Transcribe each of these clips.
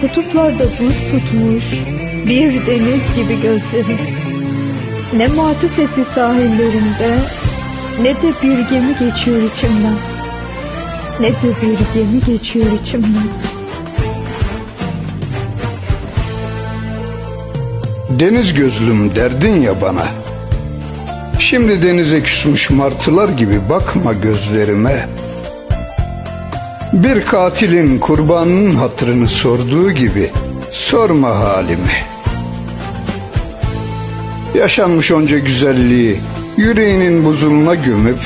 Kutuplarda buz tutmuş bir deniz gibi gözlerim. Ne martı sesi sahillerinde ne de bir gemi geçiyor içimden. Ne de bir gemi geçiyor içimden. Deniz gözlüm derdin ya bana. Şimdi denize küsmüş martılar gibi bakma gözlerime. Bir katilin kurbanının hatırını sorduğu gibi sorma halimi. Yaşanmış onca güzelliği yüreğinin buzuluna gömüp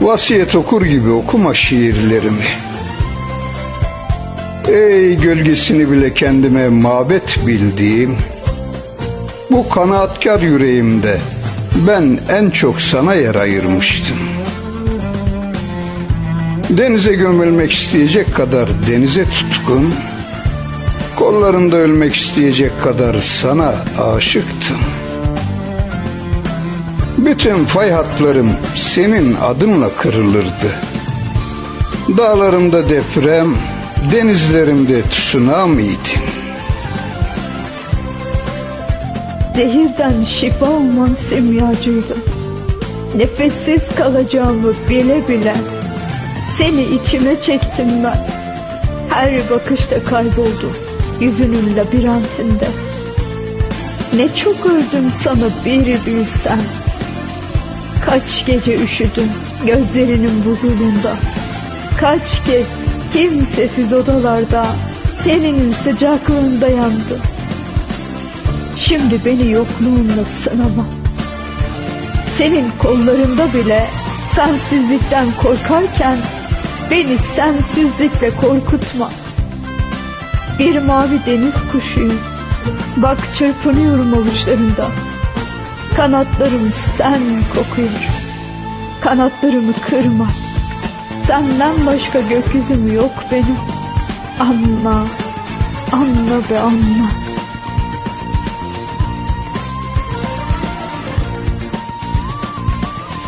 vasiyet okur gibi okuma şiirlerimi. Ey gölgesini bile kendime mabet bildiğim bu kanaatkar yüreğimde ben en çok sana yer ayırmıştım. Denize gömülmek isteyecek kadar denize tutkun, kollarında ölmek isteyecek kadar sana aşıktım. Bütün fay hatlarım senin adınla kırılırdı. Dağlarımda deprem, denizlerimde tsunamiydin. Zehirden şifa olman simyacıydım. Nefessiz kalacağımı bile bile seni içime çektim ben. Her bakışta kayboldum yüzünün labirentinde. Ne çok öldüm sana bir bilsen. Kaç gece üşüdüm gözlerinin buzulunda. Kaç kez kimsesiz odalarda teninin sıcaklığında yandım. Şimdi beni yokluğunla sınama. Senin kollarında bile sensizlikten korkarken beni sensizlikle korkutma. Bir mavi deniz kuşuyum. Bak çırpınıyorum avuçlarında. Kanatlarım sen kokuyor. Kanatlarımı kırma. Senden başka gökyüzüm yok benim. Anla, anla be anla.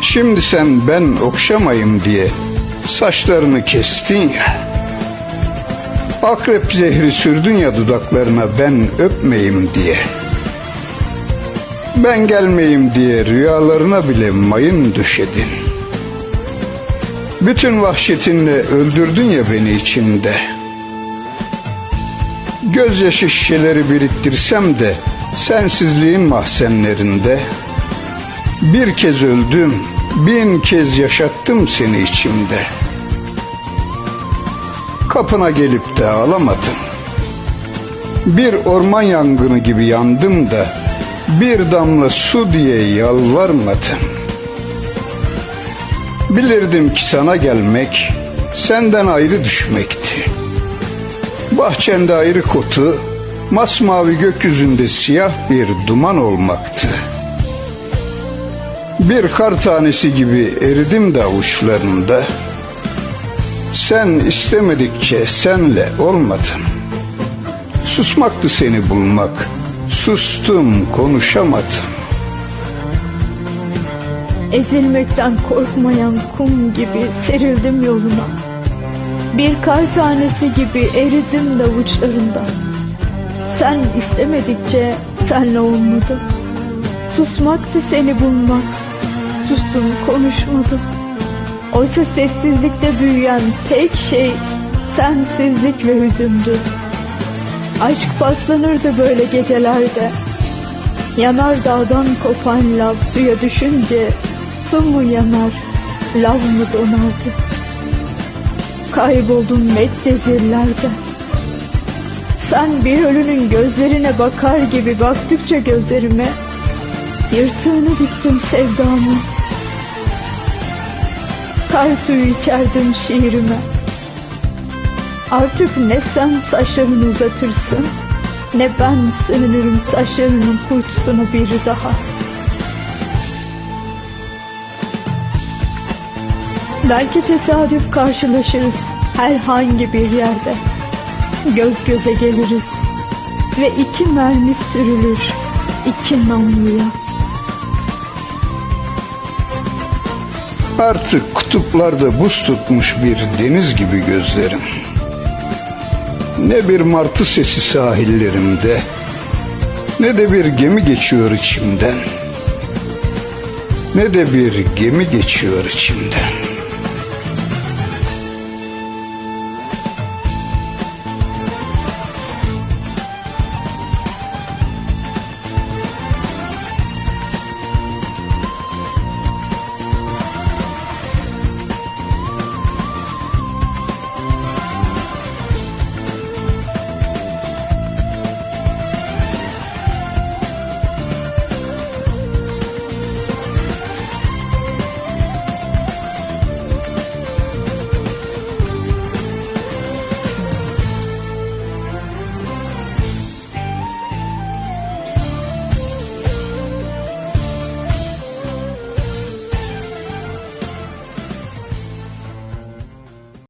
Şimdi sen ben okşamayım diye saçlarını kestin ya. Akrep zehri sürdün ya dudaklarına ben öpmeyim diye. Ben gelmeyeyim diye rüyalarına bile mayın düşedin. Bütün vahşetinle öldürdün ya beni içinde. Gözyaşı şişeleri biriktirsem de sensizliğin mahzenlerinde bir kez öldüm, bin kez yaşattım seni içimde. Kapına gelip de ağlamadım. Bir orman yangını gibi yandım da bir damla su diye yalvarmadım. Bilirdim ki sana gelmek senden ayrı düşmekti. Bahçende ayrı kotu, masmavi gökyüzünde siyah bir duman olmaktı. Bir kar tanesi gibi eridim de avuçlarında. Sen istemedikçe senle olmadım. Susmaktı seni bulmak. Sustum konuşamadım. Ezilmekten korkmayan kum gibi serildim yoluna. Bir kar tanesi gibi eridim de avuçlarında. Sen istemedikçe senle olmadım. Susmaktı seni bulmak. Sustum konuşmadım. Oysa sessizlikte büyüyen tek şey sensizlik ve hüzündü. Aşk paslanırdı böyle gecelerde. Yanar dağdan kopan lav suya düşünce su mu yanar, lav mı donardı? Kayboldum meddezirlerde. Sen bir ölünün gözlerine bakar gibi baktıkça gözlerime yırtığını diktim sevdamı. Kar suyu içerdim şiirime. Artık ne sen saçlarını uzatırsın ne ben sığınırım saçlarının kuytusuna bir daha. Belki tesadüf karşılaşırız herhangi bir yerde. Göz göze geliriz ve iki mermi sürülür iki namluya. Artık kutuplarda buz tutmuş bir deniz gibi gözlerim. Ne bir martı sesi sahillerimde Ne de bir gemi geçiyor içimden Ne de bir gemi geçiyor içimden